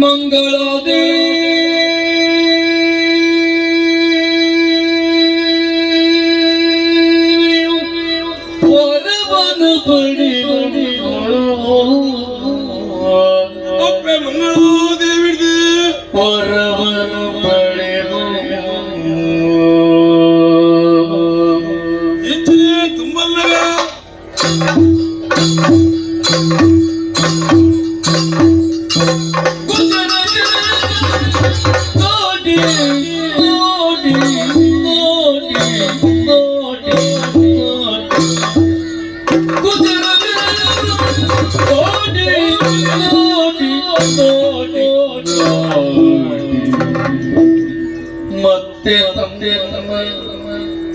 Mangaladevi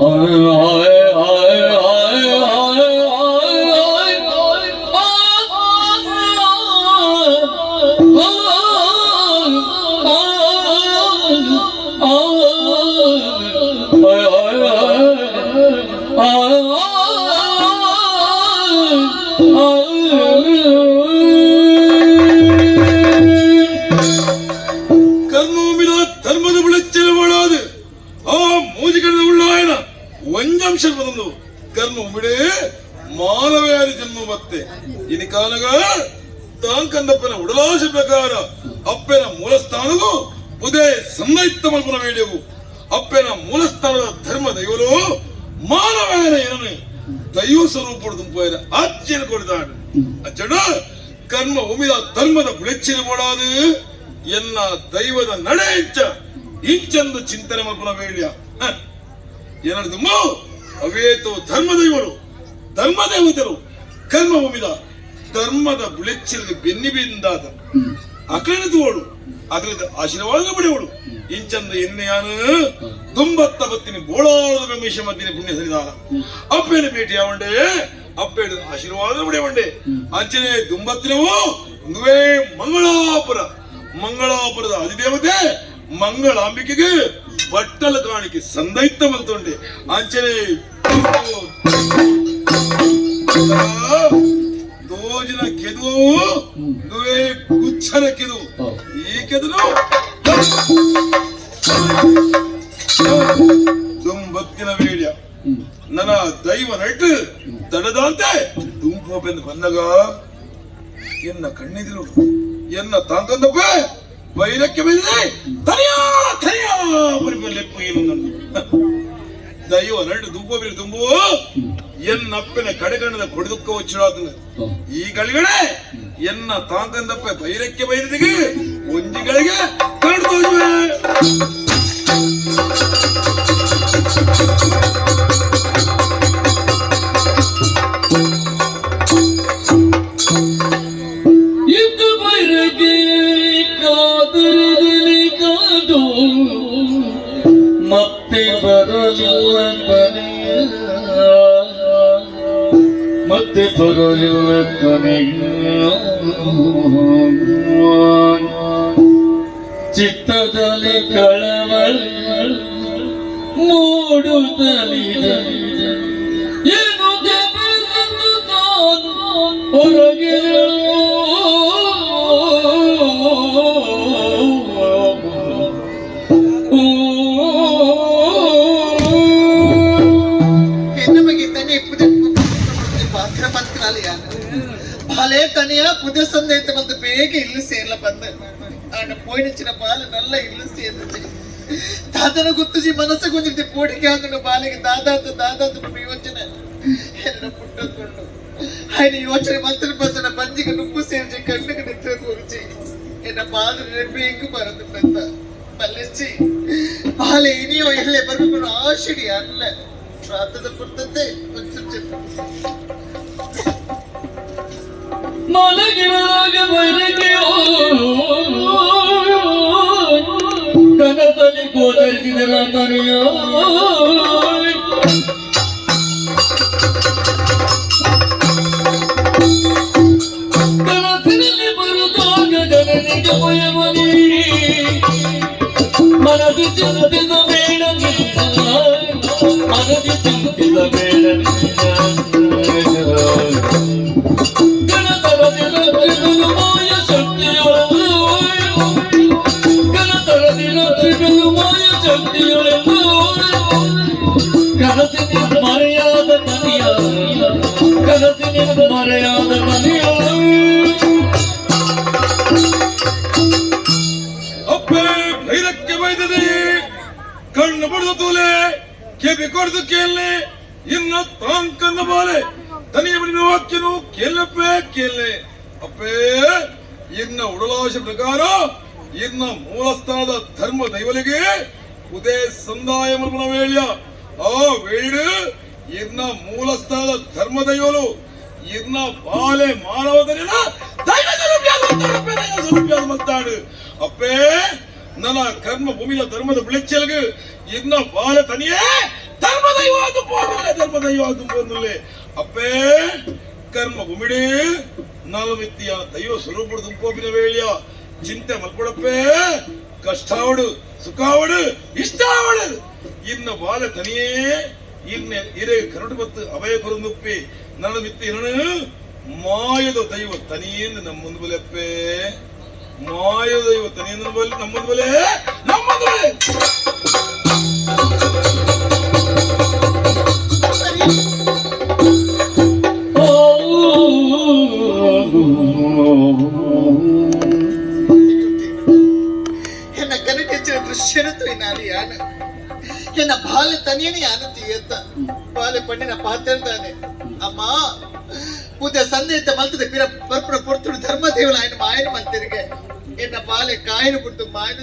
Oh, ಮಾನವಯಾರಿ ಜನ್ಮ ಮತ್ತೆ. ಇನಿ ಕಾಲಗ ತಾಂಕಂದಪ್ಪನ ಉಡಲಾಶ ಪ್ರಕಾರ ಅಪ್ಪನ ಮೂಲಸ್ಥಾನವು ಸ್ಥಾನವು ಸನ್ನೈತ ಮಲ್ಪನ ಅಪ್ಪನ ಮೂಲಸ್ಥಾನದ ಧರ್ಮ ದೈವಲು ಮಾನವನ ಏನನು ದೈವ ಸ್ವರೂಪ ದುಂಪಾಯಿನ ಆಜ್ಞೆಯನ್ನು ಕೊಡಿದಾಡು ಅಚ್ಚಡ ಕರ್ಮ ಉಮಿದ ಧರ್ಮದ ಬೆಳಚಿನ ಕೊಡಾದು ಎನ್ನ ದೈವದ ನಡೆ ಇಂಚ ಇಂಚಂದು ಚಿಂತನೆ ಮಲ್ಪನ ವೇಳ್ಯ ಏನದು ಅವೇತು ಧರ್ಮ ದೈವರು. ಧರ್ಮ ದೇವತರು ಕರ್ಮ ಒಮ್ಮಿದ ಧರ್ಮದ ಬೆನ್ನಿ ಬಿಂದಾದ. ಅಕಲಿನ ತೋಡು ಅಕಲಿದ ಆಶೀರ್ವಾದ ಪಡೆಯವಳು ಇಂಚಂದ ಎನ್ನೆಯಾನು ದುಂಬತ್ತ ಬತ್ತಿನಿ ಬೋಳಾದ ಗಮೇಶ ಮದ್ದಿನ ಪುಣ್ಯ ಸರಿದಾರ ಅಪ್ಪೇನ ಭೇಟಿ ಆವಂಡೆ ಅಪ್ಪೇಡು ಆಶೀರ್ವಾದ ಪಡೆಯವಂಡೆ ಅಂಚನೆ ದುಂಬತ್ತಿನವು ಒಂದುವೇ ಮಂಗಳಾಪುರ. ಮಂಗಳಾಪುರದ ಅಧಿದೇವತೆ ಮಂಗಳಾಂಬಿಕೆಗೆ ಬಟ್ಟಲ ಕಾಣಿಕೆ ಸಂದೈತ ಮಂತೊಂಡೆ ಅಂಚನೆ ದೋಜಿನ ಕೆದು ನುವೆ ಗುಚ್ಛನ ಕೆದು ಈ ಕೆದನು ದುಂಬತ್ತಿನ ವೇಳ್ಯ. ನನ್ನ ದೈವ ನಟ್ ತಡದಂತೆ ದುಂಪು ಬೆಂದು ಬಂದಾಗ ಎನ್ನ ಕಣ್ಣಿದಿರು, ಎನ್ನ ತಾಂತಂದಪ್ಪ, ವೈರಕ್ಕೆ ಬಂದಿದೆ. ತರಿಯಾ ತನಿಯಾ ಪರಿಪಲ್ಲೆಪ್ಪು ಏನು ನನ್ನ ದೈವ ದುಂಬೋ ದುಬ್ಬ ತುಂಬು ಎನ್ನಪ್ಪನ ಕಡೆಗಣದ ಕೊಡುದುಕ್ಕ ವಚ್ಚಿಡಾದನು ಈ ಗಳಿಗಡೆ ಎನ್ನ ತಾಂತಂದಪ್ಪ ಬೈರಕ್ಕೆ ಬೈರದಿಗೆ ಒಂಜಿಗಳಿಗೆ ಕಾಣ್ತೋಜುವೆ ಬರಲಿಲ್ಲ ಕೊನೆಯ ಚಿತ್ತದಲ್ಲಿ ಕಳವಳ ಮೂಡುತ್ತಲಿದೆ. ಬಾಲೆ ತನಿಯ ಪುದೆ ಸಂದೈತೆ ಬಂದು ಬೇಗ ಇಲ್ಲು ಸೇರ್ಲ ಬಂದ ಆನ ಪೋಯಿನಿಚ್ಚಿನ ಬಾಲ ನಲ್ಲ ಇಲ್ಲು ಸೇರ್ದು ದಾದನ ಗುತ್ತುಜಿ ಮನಸ್ಸು ಗುಂಜಿದ್ದೆ ಪೋಟಿಗೆ ಹಾಕೊಂಡು ಬಾಲಿಗೆ ದಾದಾತು ದಾದಾತು ಯೋಚನೆ ಹೆಣ್ಣ ಪುಟ್ಟಕೊಂಡು ఆయన ಯೋಚನೆ ಮಂತ್ರ ಬಸನ ಬಂಜಿಗೆ ನುಪ್ಪು ಸೇರಿಸಿ ಕಣ್ಣಿಗೆ ನಿತ್ರ ಕೂರಿಸಿ ಎನ್ನ ಬಾಲು ನೆನಪಿ ಹೆಂಗ್ ಬರೋದುಂಟ ಮಲ್ಲಿಸಿ ಬಾಲೆ ಇನಿಯೋ ಎಲ್ಲೇ ಬರ್ಬೇಕು ಆಶಿಡಿ ಅಲ್ಲ ಪ್ರಾತದ ಪುರ್ತಂತೆ ಮಲಗಿರುವಾಗ ಬೈರಗೆ ಕನಸಲ್ಲಿ ಗೋಚರಿಸಿದರ ತನೆಯ ಕನಸಿನಲ್ಲಿ ಬರುತ್ತಾಗ ಜನನಿಗೆ ಭಯವ ನೀಡಿ. ಮನದಿ ಚಿಂತಿಸಬೇಡ. ಮನದಿ ಚಿಂತಿಸಬೇಡ ಮರೆಯಾದ ಮನೆಯ ಅಪ್ಪೆ, ಭೈರಕ್ಕೆ ಬೈದದೆ ಕಣ್ಣು ಬಡ್ದು ತೂಲೆ, ಕೆಬಿ ಕೊಡದು ಕೇಳೆ ಇನ್ನ ಕಂದ ಬಾಲೆ. ತನಿಯ ಬಡಿನ ವಾಕ್ಯನು ಕೇಳಪ್ಪೆ ಕೇಳೆ ಅಪ್ಪೇ, ಇನ್ನ ಉಡಲಾಶ ಪ್ರಕಾರ, ಇನ್ನ ಮೂಲಸ್ಥಾನದ ಧರ್ಮ ದೈವಲಿಗೆ ಉದಯ ಸಂದಾಯ ಮರ್ಮನ ವೇಳ್ಯ. ಆ ವೇಳು ಇನ್ನ ಮೂಲಸ್ಥಾನದ ಧರ್ಮ ದೈವಲು ಇನ್ನ ಬಾಲೆ ಮಾನವದನಿನ ದೈವ ಸ್ವರೂಪಿಯಾದ ಮತ್ತಾಡು ಅಪ್ಪೇ ನನ್ನ ಕರ್ಮ ಭೂಮಿಯ ಧರ್ಮದ ಬಿಳಿಚ್ಚಲ್ಗೆ ಇನ್ನ ಬಾಲ ತನಿಯೇ ಧರ್ಮ ದೈವಾದು போதுல்ல ಧರ್ಮ ದೈವಾದು போதுல்ல ಅಪ್ಪೇ ಕರ್ಮ ಭೂಮಿಡಿ ನಾಲ್ವಿತ್ಯ ದೈವ ಸ್ವರೂಪದ ದುಂಪೋಪಿನ ವೇಳ್ಯ ಚಿಂತೆ ಮಲ್ಕೊಡಪ್ಪೇ ಕಷ್ಟಾವಡು ಸುಖಾವಡು ಇಷ್ಟಾವಡು ಇನ್ನ ಬಾಲ ತನಿಯೇ ಇನ್ನ ಇರೆ ಕರಡು ಬತ್ತು ಅಭಯ ಕೊರಂದುಪ್ಪಿ ನನ್ನ ಮಿತ್ತಿ ಇನ್ನನು ಮಾಯದ ದೈವ ತನಿಯಿಂದ ನಮ್ಮ ಮುಂದೆ ಬಲೆಪ್ಪೇ ಮಾಯದ ದೈವ ತನಿಯಿಂದ ಬಲೆ ನಮ್ಮ ಮುಂದೆ ಬಲೆ ನಮ್ಮ ಮುಂದೆ ಬಲೆ ಎನ್ನ ಕನಕೆಚ್ಚಿನ ದೃಶ್ಯನ ತೊಯ್ನಾಲಿ ಯಾನ ಎನ್ನ ಬಾಲೆ ತನಿಯನಿ ಯಾನ ತೀಯತ್ತ ಬಾಲೆ ಪಣ್ಣಿನ ಪಾತ್ರದಾನೆ ಅಮ್ಮ ಪೂಜೆ ಸಂಧೆ ಅಂತ ಮಲ್ತದೆ ಪಿರ ಪರ್ಪುರ ಪೊರ್ತುಡು ಧರ್ಮ ದೇವಲ ಆಯ್ನ ಮಾಯನ ಮಲ್ತಿರಿಗೆ ಎನ್ನ ಬಾಲೆ ಕಾಯಿನ ಬಿಟ್ಟು ಮಾಯನ